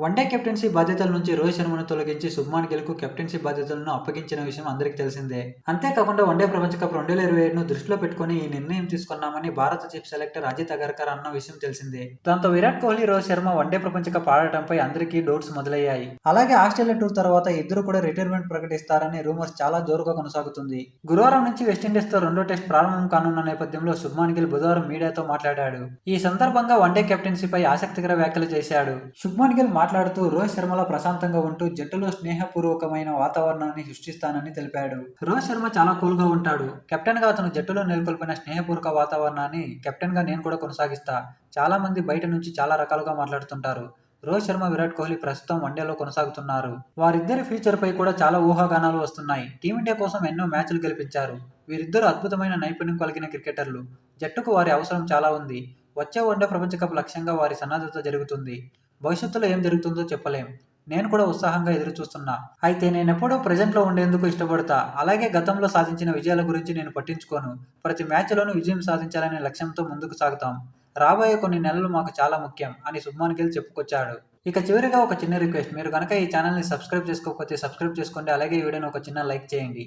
One day captaincy బాధ్యతల నుంచి రోహిత్ శర్మను తొలగించి శుభ్మాన్ గిల్కు కెప్టెన్సీ బాధ్యతలను అప్పగించిన విషయం అందరికీ తెలిసిందే. అంతేకాకుండా వన్డే ప్రపంచ కప్ రెండు వేల ఇరవై ఏడును దృష్టిలో పెట్టుకుని ఈ నిర్ణయం తీసుకున్నామని భారత చీఫ్ సెలెక్టర్ అజిత్ అగర్కర్ అన్న విషయం తెలిసిందే. దాంతో విరాట్ కోహ్లీ రోహిత్ శర్మ వన్డే ప్రపంచ కప్ ఆడటంపై అందరికీ డౌట్స్ మొదలయ్యాయి. అలాగే ఆస్ట్రేలియా టూర్ తర్వాత ఇద్దరు కూడా రిటైర్మెంట్ ప్రకటిస్తారని రూమర్స్ చాలా జోరుగా కొనసాగుతుంది. గురువారం నుంచి వెస్టిండీస్తో రెండో టెస్ట్ ప్రారంభం కానున్న నేపథ్యంలో శుభ్మాన్ గిల్ బుధవారం మీడియాతో మాట్లాడాడు. ఈ సందర్భంగా వన్డే కెప్టెన్సీపై ఆసక్తికర వ్యాఖ్యలు చేశాడు. శుభ్మాన్ గిల్ మాట్లాడుతూ రోహిత్ శర్మలో ప్రశాంతంగా ఉంటూ జట్టులో స్నేహపూర్వకమైన వాతావరణాన్ని సృష్టిస్తానని తెలిపాడు. రోహిత్ శర్మ చాలా కూల్గా ఉంటాడు. కెప్టెన్గా అతను జట్టులో నెలకొల్పిన స్నేహపూర్వక వాతావరణాన్ని కెప్టెన్గా నేను కూడా కొనసాగిస్తా. చాలా మంది బయట నుంచి చాలా రకాలుగా మాట్లాడుతుంటారు. రోహిత్ శర్మ విరాట్ కోహ్లీ ప్రస్తుతం వన్డేలో కొనసాగుతున్నారు. వారిద్దరి ఫ్యూచర్ పై కూడా చాలా ఊహాగానాలు వస్తున్నాయి. టీమిండియా కోసం ఎన్నో మ్యాచ్లు గెలిపించారు. వీరిద్దరు అద్భుతమైన నైపుణ్యం కలిగిన క్రికెటర్లు. జట్టుకు వారి అవసరం చాలా ఉంది. వచ్చే వన్డే ప్రపంచ కప్ లక్ష్యంగా వారి సన్నద్ధత జరుగుతుంది. భవిష్యత్తులో ఏం జరుగుతుందో చెప్పలేం. నేను కూడా ఉత్సాహంగా ఎదురు చూస్తున్నా అయితే నేను ఎప్పుడూ ప్రజెంట్లో ఉండేందుకు ఇష్టపడతా. అలాగే గతంలో సాధించిన విజయాల గురించి నేను పట్టించుకోను. ప్రతి మ్యాచ్లోనూ విజయం సాధించాలనే లక్ష్యంతో ముందుకు సాగుతాం. రాబోయే కొన్ని నెలలు మాకు చాలా ముఖ్యం అని శుభ్మాన్ గిల్ చెప్పుకొచ్చాడు. ఇక చివరిగా ఒక చిన్న రిక్వెస్ట్. మీరు కనుక ఈ ఛానల్ని సబ్స్క్రైబ్ చేసుకోకపోతే సబ్స్క్రైబ్ చేసుకోండి. అలాగే ఈ వీడియోని ఒక చిన్న లైక్ చేయండి.